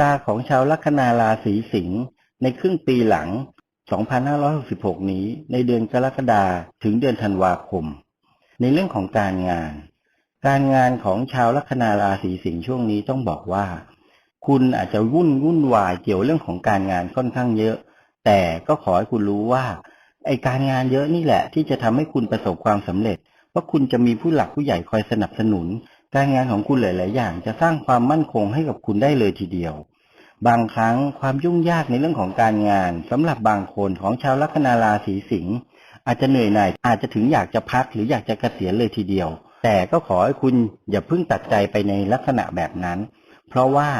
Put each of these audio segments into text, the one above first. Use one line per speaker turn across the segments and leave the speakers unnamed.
ตาของชาวลัคนาราศีสิงห์ในครึ่งปีหลัง 2566 นี้ในเดือนกรกฎาถึงเดือนธันวาคม ในเรื่องของการงาน การงานของชาวลัคนาราศีสิงห์ช่วงนี้ต้องบอกว่า คุณอาจจะวุ่นวุ่นวายเกี่ยวเรื่องของการงานค่อนข้างเยอะ แต่ก็ขอให้คุณรู้ว่าไอการงานเยอะนี่แหละ ที่จะทำให้คุณประสบความสำเร็จเพราะคุณจะมีผู้หลักผู้ใหญ่คอยสนับสนุน การงานของคุณหลาย ๆ อย่างจะสร้างความมั่นคงให้กับคุณได้เลยทีเดียว บางครั้งความยุ่งยากในเรื่องของการงานสำหรับบางคนของชาวลัคนาราศีสิงห์อาจจะเหนื่อยหน่ายอาจจะถึงอยากจะพักหรืออยากจะเกษียณเลยทีเดียว แต่ก็ขอให้คุณอย่าเพิ่งตัดใจไปในลักษณะแบบนั้น เพราะว่า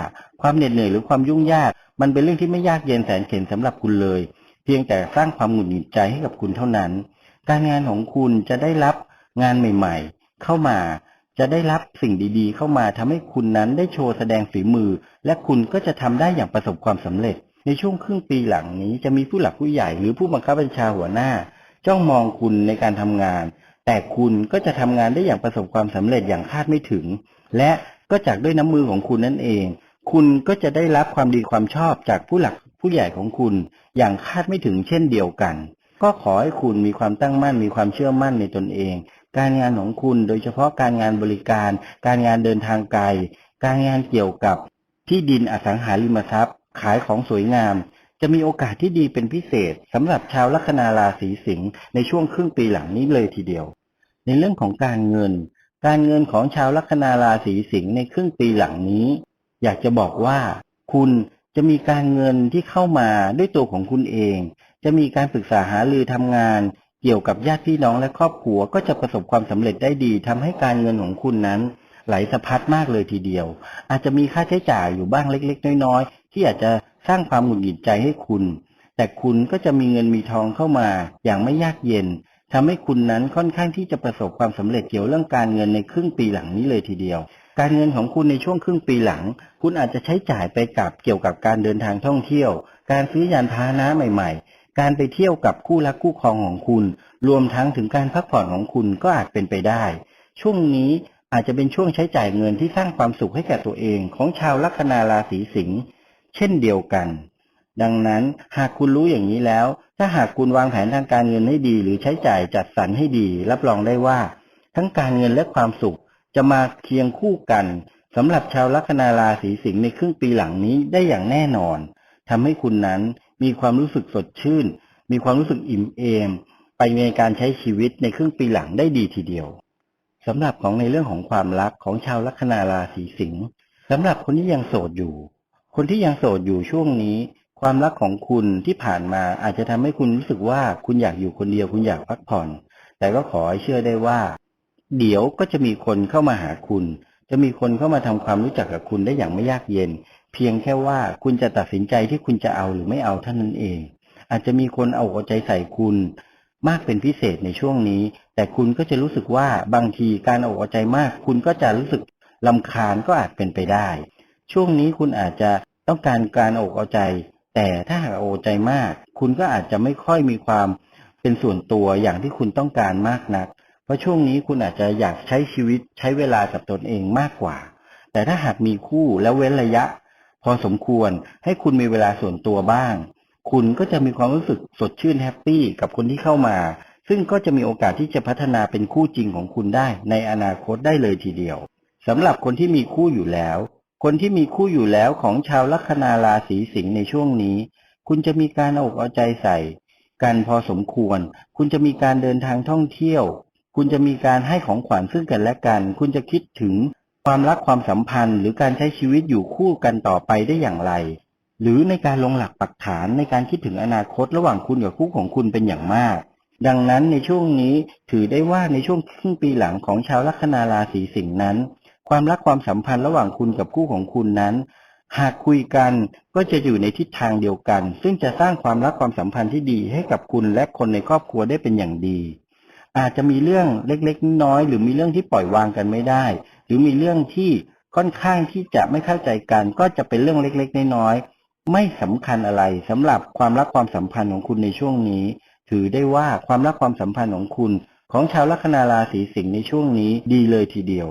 ความเหน็ดเหนื่อยหรือความยุ่งยาก มันเป็นเรื่องที่ไม่ยากเย็นแสนเข็ญสำหรับคุณเลย เพียงแต่สร้างความหงุดหงิดใจให้กับคุณเท่านั้น การงานของคุณจะได้รับงานใหม่ ๆ เข้ามา จะได้รับสิ่งดีๆ เข้ามาทำให้คุณนั้นได้โชว์แสดงฝีมือ และคุณก็จะทำได้อย่างประสบความสำเร็จ ในช่วงครึ่งปีหลังนี้จะมีผู้หลักผู้ใหญ่หรือผู้บังคับบัญชาหัวหน้า จ้องมองคุณในการทำงาน แต่คุณก็จะทำงานได้อย่างประสบความสำเร็จอย่างคาดไม่ถึง และก็จากด้วยน้ำมือของคุณนั่นเอง คุณก็จะได้รับความดีความชอบจากผู้หลักผู้ใหญ่ของคุณ อย่างคาดไม่ถึงเช่นเดียวกัน ก็ขอให้คุณมีความตั้งมั่นมีความเชื่อมั่นในตนเอง การงานของคุณ โดยเฉพาะการงานบริการ การงานเดินทางไกล การงานเกี่ยวกับที่ดินอสังหาริมทรัพย์ ขายของสวยงาม จะมีโอกาสที่ดีเป็นพิเศษสำหรับชาวลัคนาราศีสิงห์ในช่วงครึ่งปีหลังนี้เลยทีเดียว ในเรื่องของการเงิน การเงินของชาวลัคนาราศีสิงห์ในครึ่งปีหลังนี้ อยากจะบอกว่า คุณจะมีการเงินที่เข้ามาด้วยตัวของคุณเอง จะมีการปรึกษาหารือทำงาน เกี่ยวกับญาติพี่น้องและครอบครัวก็จะประสบความสำเร็จได้ดีทำให้การเงินของคุณนั้น ไหลสะพัดมากเลยทีเดียว อาจจะมีค่าใช้จ่ายอยู่บ้างเล็ก ๆ น้อยๆที่อาจจะสร้างความหงุดหงิดใจให้คุณ แต่คุณก็จะมีเงินมีทองเข้ามา อย่างไม่ยากเย็นทำให้คุณนั้นค่อนข้างที่จะประสบความสำเร็จเกี่ยวเรื่องการเงินในครึ่งปีหลังนี้เลยทีเดียว การเงินของคุณในช่วงครึ่งปีหลัง คุณอาจจะใช้จ่ายไปกับเกี่ยวกับการเดินทางท่องเที่ยว การซื้อยานพาหนะใหม่ ๆ การไปเที่ยวกับคู่รักคู่ครองของคุณ รวมทั้งถึงการพักผ่อนของคุณก็อาจเป็นไปได้ ช่วงนี้อาจจะเป็นช่วงใช้จ่ายเงินที่สร้างความสุขให้แก่ตัวเองของชาวลัคนาราศีสิงห์เช่นเดียวกัน ดังนั้นหากคุณรู้อย่างนี้แล้ว ถ้าหากคุณวางแผนทางการเงินให้ดี หรือใช้จ่ายจัดสรรให้ดี รับรองได้ว่า ทั้งการเงินและความสุขจะมาเคียงคู่กันสำหรับชาวลัคนาราศีสิงห์ในครึ่งปีหลังนี้ได้อย่างแน่นอนทำให้คุณนั้น มีความรู้สึกสดชื่น มีความรู้สึกอิ่มเอม ไปในการใช้ชีวิตในครึ่งปีหลังได้ดีทีเดียวสำหรับของในเรื่องของความรักของชาวลัคนาราศีสิงห์สำหรับคนที่ยังโสดอยู่ คนที่ยังโสดอยู่ช่วงนี้ ความรักของคุณที่ผ่านมาอาจจะทำให้คุณรู้สึกว่าคุณอยากอยู่คนเดียวคุณอยากพักผ่อน แต่ก็ขอให้เชื่อได้ว่า เดี๋ยวก็จะมีคนเข้ามาหาคุณ จะมีคนเข้ามาทำความรู้จักกับคุณได้อย่างไม่ยากเย็น เพียงแค่ว่าคุณจะตัดสินใจที่คุณจะเอาหรือไม่เอาเท่านั้นเอง อาจจะมีคนเอาอกใจใส่คุณมากเป็นพิเศษในช่วงนี้ แต่คุณก็จะรู้สึกว่าบางทีการเอาอกใจมาก คุณก็จะรู้สึกลำคาญก็อาจเป็นไปได้ ช่วงนี้คุณอาจจะต้องการการอกเอาใจ แต่ถ้าหากเอาใจมาก คุณก็อาจจะไม่ค่อยมีความเป็นส่วนตัวอย่างที่คุณต้องการมากนัก เพราะช่วงนี้คุณอาจจะอยากใช้ชีวิตใช้เวลากับตนเองมากกว่า แต่ถ้าหากมีคู่แล้วเว้นระยะ พอสมควรให้คุณมีเวลาส่วนตัวบ้าง คุณก็จะมีความรู้สึกสดชื่นแฮปปี้กับคนที่เข้ามา ซึ่งก็จะมีโอกาสที่จะพัฒนาเป็นคู่จริงของคุณได้ ในอนาคตได้เลยทีเดียวสำหรับคนที่มีคู่อยู่แล้ว คนที่มีคู่อยู่แล้วของชาวลัคนาราศีสิงห์ในช่วงนี้ คุณจะมีการเอาอกเอาใจใส่กันพอสมควร คุณจะมีการเดินทางท่องเที่ยว คุณจะมีการให้ของขวัญซึ่งกันและกัน คุณจะคิดถึง ความรักความสัมพันธ์ หรือการใช้ชีวิตอยู่คู่กันต่อไปได้อย่างไร หรือในการลงหลักปักฐานในการคิดถึงอนาคตระหว่างคุณกับคู่ของคุณเป็นอย่างมาก ดังนั้นในช่วงนี้ถือได้ว่าในช่วงครึ่งปีหลังของชาวลัคนาราศีสิงห์นั้น ความรักความสัมพันธ์ระหว่างคุณกับคู่ของคุณนั้น หากคุยกันก็จะอยู่ในทิศทางเดียวกัน ซึ่งจะสร้างความรักความสัมพันธ์ที่ดีให้กับคุณและคนในครอบครัวได้เป็นอย่างดีอาจจะมีเรื่องเล็กๆ น้อยๆหรือมีเรื่องที่ปล่อยวางกันไม่ได้ รือมีเรื่องที่ค่อนข้างที่จะไม่เข้าใจกัน ก็จะเป็นเรื่องเล็กๆ น้อยๆไม่สำคัญอะไรสำหรับความรักความสัมพันธ์ของคุณในช่วงนี้ ถือได้ว่าความรักความสัมพันธ์ของคุณ ของชาวลัคนาราศีสิงห์ในช่วงนี้ดีเลยทีเดียว